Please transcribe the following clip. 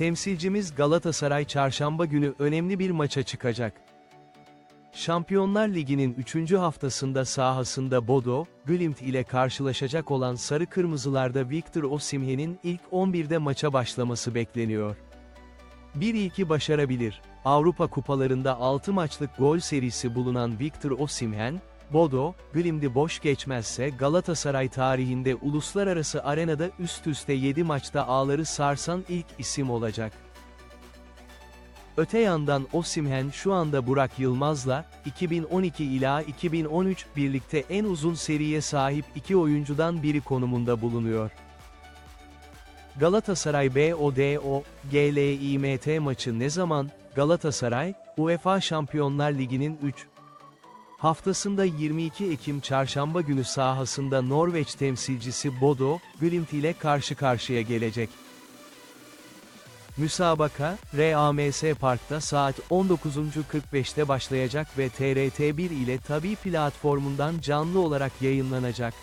Temsilcimiz Galatasaray çarşamba günü önemli bir maça çıkacak. Şampiyonlar Ligi'nin 3. haftasında sahasında Bodo, Glimt ile karşılaşacak olan Sarı Kırmızılarda Victor Osimhen'in ilk 11'de maça başlaması bekleniyor. Bir ilki başarabilir. Avrupa kupalarında 6 maçlık gol serisi bulunan Victor Osimhen, Bodo, Glimt'i boş geçmezse Galatasaray tarihinde uluslararası arenada üst üste 7 maçta ağları sarsan ilk isim olacak. Öte yandan Osimhen şu anda Burak Yılmaz'la, 2012 ila 2013 birlikte en uzun seriye sahip iki oyuncudan biri konumunda bulunuyor. Galatasaray BODO, GLİMT maçı ne zaman? Galatasaray, UEFA Şampiyonlar Ligi'nin 3. Haftasında 22 Ekim çarşamba günü sahasında Norveç temsilcisi Bodo, Glimt ile karşı karşıya gelecek. Müsabaka, RAMS Park'ta saat 19.45'te başlayacak ve TRT1 ile Tabi platformundan canlı olarak yayınlanacak.